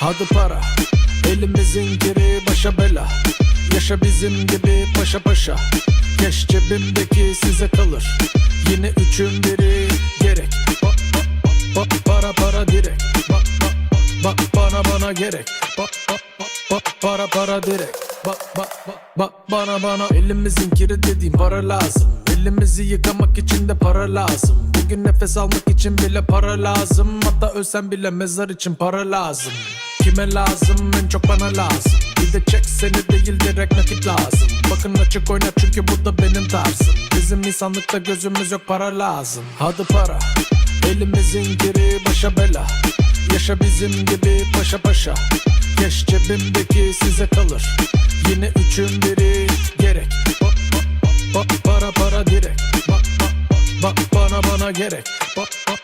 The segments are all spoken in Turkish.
Hadi para Elimizin geri başa bela. Yaşa bizim gibi paşa paşa. Keş cebimdeki size kalır. Yine üçün biri gerek. Ba, ba, ba, ba, Para para direkt. Ba, ba, ba, ba, Bana bana gerek. Ba, ba, ba, ba, Para para direkt. Ba, ba, ba, ba, Bana bana. Elimizin kiri dediğim para lazım. Elimizi yıkamak için de para lazım. Bugün nefes almak için bile para lazım. Hatta ölsem bile mezar için para lazım Kime lazım? En çok bana lazım. Bir de çek seni değil direkt nakit lazım. Bakın açık oyna çünkü bu da benim tarzım. Bizim insanlıkta gözümüz yok para lazım. Hadi para. Elimizin giri başa bela. Yaşa bizim gibi paşa paşa. Keş cebimdeki size kalır. Yine üçün biri gerek. Ba, ba, ba, Para para direkt. Ba, ba, ba, ba, Bana bana gerek. Ba, ba,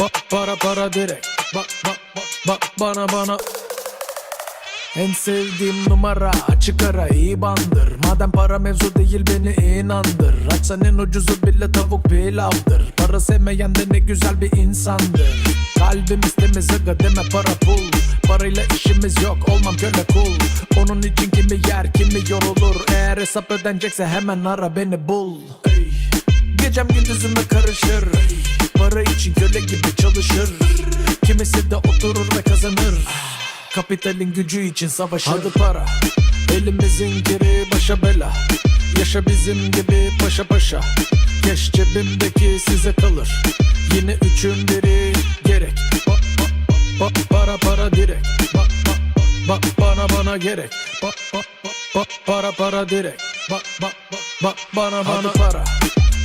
ba, Para para direkt. Ba, ba, ba, Bana bana en sevdiğim numara açık ara iyi bandır. Madem para mevzu değil beni inandır. Açsan en ucuzu bile tavuk pilavdır. Para sevmeyen de ne güzel bir insandır. Kalbimiz temiz aga deme para pul Parayla işimiz yok olmam köle kul Onun için kimi yer kimi yorulur. Eğer hesap ödenecekse hemen ara beni bul. Gecem gündüzüme karışır Kapitalin gücü için savaşır Hadi para. Elimizin geri başa bela. Yaşa bizim gibi paşa paşa. Keş cebimdeki size kalır. Yine üçün biri gerek. Ba, ba, ba, Para para direkt. Ba, ba, ba, ba, Bana bana gerek. Ba, ba, ba, Para para direkt. Ba, ba, ba, ba, Bana bana para.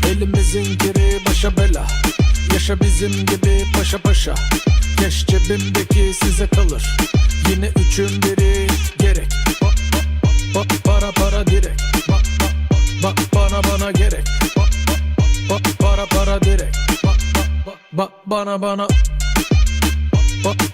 Elimizin geri başa bela. Yaşa bizim gibi paşa paşa. Keş cebimdeki size kalır Yine üçün biri gerek. Ba, ba, ba, Para para direkt ba, ba, ba, ba, Bana bana gerek. Ba, ba, ba, Para para direkt ba, ba, ba, ba, Bana bana. Ba, ba,